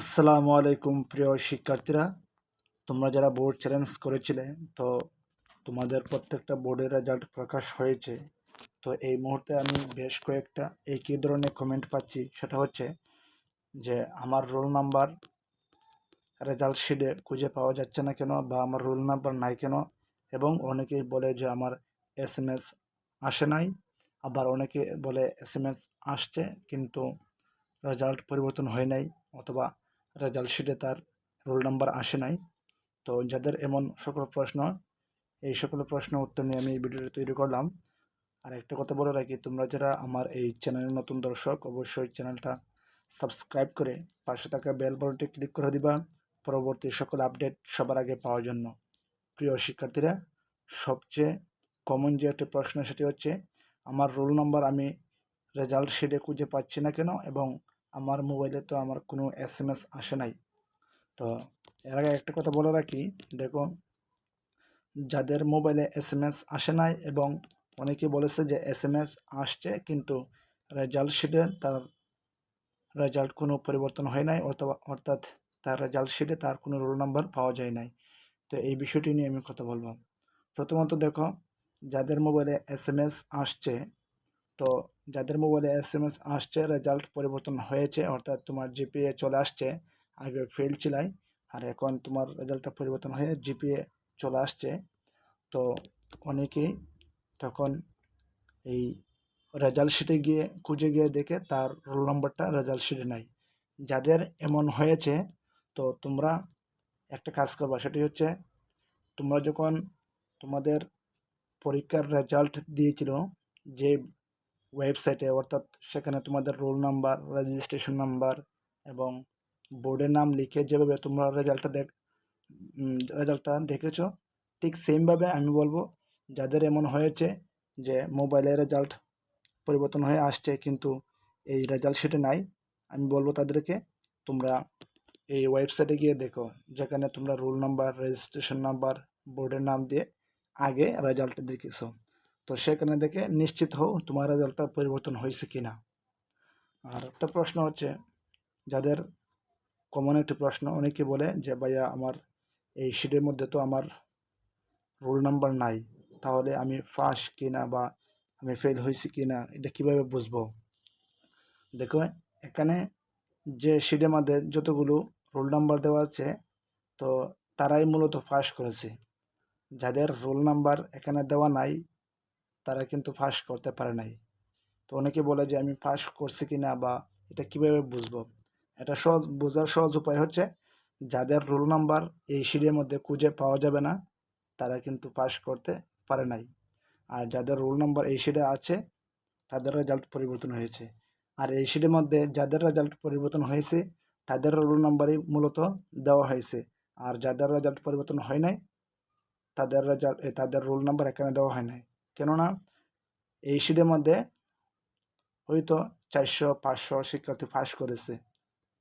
আসসালামু আলাইকুম প্রিয় শিক্ষার্থীরা। তোমরা যারা বোর্ড চ্যালেঞ্জ করেছিলে, তো তোমাদের প্রত্যেকটা বোর্ডের রেজাল্ট প্রকাশ হয়েছে। তো এই মুহূর্তে আমি বেশ কয়েকটা একই ধরনের কমেন্ট পাচ্ছি। সেটা হচ্ছে যে, আমার রোল নাম্বার রেজাল্ট শিটে খুঁজে পাওয়া যাচ্ছে না কেন বা আমার রোল নাম্বার নাই কেন? এবং অনেকেই বলে যে, আমার এস এম এস আসে নাই। আবার অনেকে বলে এস এম এস আসছে, কিন্তু রেজাল্ট পরিবর্তন হয় নাই অথবা রেজাল্ট শিটে তার রোল নাম্বার আসে নাই। তো যাদের এমন সকল প্রশ্ন, এই সকল প্রশ্ন উত্তর নিয়ে আমি এই ভিডিওটি তৈরি করলাম। আর একটা কথা বলে রাখি, তোমরা যারা আমার এই চ্যানেলের নতুন দর্শক, অবশ্যই চ্যানেলটা সাবস্ক্রাইব করে পাশে থাকা বেল বটনটি ক্লিক করে দিবা। পরবর্তী সকল আপডেট সবার আগে পাওয়ার জন্য। প্রিয় শিক্ষার্থীরা, সবচেয়ে কমন যে একটা প্রশ্ন সেটি হচ্ছে, আমার রোল নাম্বার আমি রেজাল্ট শিটে খুঁজে পাচ্ছি না কেন? এবং আমার মোবাইলে তো আমার কোনো এস এম এস আসে নাই। তো এর আগে একটা কথা বলে রাখি, দেখো, যাদের মোবাইলে এস এম এস আসে নাই এবং অনেকে বলেছে যে এস এম এস আসছে, কিন্তু রেজাল্ট শিটে তার রেজাল্ট কোনো পরিবর্তন হয় নাই, অথবা অর্থাৎ তার রেজাল্ট শিটে তার কোনো রোল নাম্বার পাওয়া যায় নাই। তো এই বিষয়টি নিয়ে আমি কথা বলব। প্রথমত দেখো, যাদের মোবাইলে এস এম এস আসছে তো যাদের মোবাইলে এস এম এস আসছে রেজাল্ট পরিবর্তন হয়েছে, অর্থাৎ তোমার জিপিএ চলে আসছে, আগে ফেল ছিলাই, আর এখন তোমার রেজাল্টটা পরিবর্তন হয়ে জিপিএ চলে আসছে। তো অনেকেই তখন এই রেজাল্ট শিটে গিয়ে, খুঁজে গিয়ে দেখে তার রোল নম্বরটা রেজাল্ট শিটে নাই। যাদের এমন হয়েছে, তো তোমরা একটা কাজ করবা, সেটি হচ্ছে তোমরা যখন তোমাদের পরীক্ষার রেজাল্ট দিয়েছিল, যে ওয়েবসাইটে, অর্থাৎ সেখানে তোমাদের রোল নাম্বার রেজিস্ট্রেশন নাম্বার এবং বোর্ডের নাম লিখে যেভাবে তোমরা রেজাল্টটা দেখ রেজাল্টটা দেখেছ, ঠিক সেমভাবে আমি বলব, যাদের এমন হয়েছে যে মোবাইলের রেজাল্ট পরিবর্তন হয়ে আসছে কিন্তু এই রেজাল্ট সেটা নাই, আমি বলব তাদেরকে তোমরা এই ওয়েবসাইটে গিয়ে দেখো, যেখানে তোমরা রোল নাম্বার রেজিস্ট্রেশন নাম্বার, বোর্ডের নাম দিয়ে আগে রেজাল্ট দেখেছ তো সেখানে দেখে নিশ্চিত হও তোমার রেজাল্টটা পরিবর্তন হয়েছে কি না আর একটা প্রশ্ন হচ্ছে, যাদের কমন একটি প্রশ্ন, অনেকে বলে যে, ভাইয়া, আমার এই শিটের মধ্যে তো আমার রোল নাম্বার নাই, তাহলে আমি ফাঁস কিনা বা আমি ফেল হয়েছি কি না এটা কীভাবে বুঝব? দেখো, এখানে যে শিটের মধ্যে যতগুলো রোল নাম্বার দেওয়া আছে, তো তারাই মূলত ফাঁস করেছে। যাদের রোল নাম্বার এখানে দেওয়া নাই তারা কিন্তু ফাঁস করতে পারে নাই। তো অনেকে বলে যে আমি ফাঁস করছি কি না বা এটা কীভাবে বুঝব? এটা সহজ, বোঝার সহজ উপায় হচ্ছে যাদের রোল নাম্বার এই সিঁড়ির মধ্যে খুঁজে পাওয়া যাবে না, তারা কিন্তু পাস করতে পারে নাই। আর যাদের রোল নাম্বার এই সিটে আছে, তাদের রেজাল্ট পরিবর্তন হয়েছে। আর এই সিটের মধ্যে যাদের রেজাল্ট পরিবর্তন হয়েছে, তাদের রোল নাম্বারই মূলত দেওয়া হয়েছে। আর যাদের রেজাল্ট পরিবর্তন হয় নাই, তাদের রেজাল্ট তাদের রোল নাম্বার এখানে দেওয়া হয় নাই। কেননা এই সিটের মধ্যে হয়তো চারশো, পাঁচশো শিক্ষার্থী পাস করেছে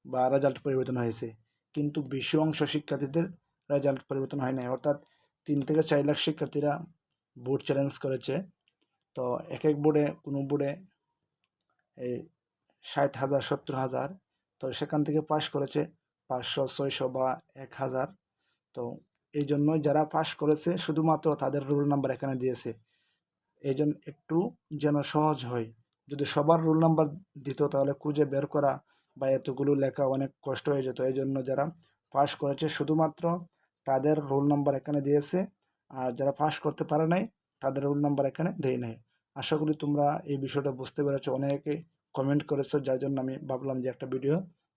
বা রেজাল্ট পরিবর্তন হয়েছে। কিন্তু বেশি অংশ শিক্ষার্থীদের রেজাল্ট পরিবর্তন হয় নাই। অর্থাৎ তিন থেকে চার লাখ শিক্ষার্থীরা বোর্ড চ্যালেঞ্জ করেছে। তো এক এক বোর্ডে কোনো বোর্ডে এই ষাট হাজার, সত্তর হাজার, তো সেখান থেকে পাশ করেছে পাঁচশো, ছয়শো বা এক হাজার। তো এই জন্য যারা পাশ করেছে, শুধুমাত্র তাদের রোল নাম্বার এখানে দিয়েছে। এই জন্য একটু যেন সহজ হয়। যদি সবার রোল নাম্বার দিত, তাহলে খুঁজে বের করা বা এতগুলো লেখা অনেক কষ্ট হয়ে যেত। এই জন্য যারা পাস করেছে, শুধুমাত্র তাদের রোল নাম্বার এখানে দিয়েছে। আর যারা পাস করতে পারে নাই, তাদের রোল নাম্বার এখানে দেয় নাই। আশা করি তোমরা এই বিষয়টা বুঝতে পেরেছ। অনেকে কমেন্ট করেছ, যার জন্য আমি ভাবলাম যে একটা ভিডিও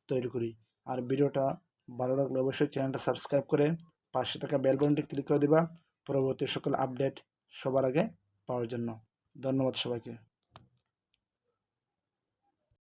তৈরি করি। আর ভিডিওটা ভালো লাগলে অবশ্যই চ্যানেলটা সাবস্ক্রাইব করে পাশে থাকা বেল বাটনটি ক্লিক করে দিবা। পরবর্তী সকল আপডেট সবার আগে পাওয়ার জন্য। ধন্যবাদ সবাইকে।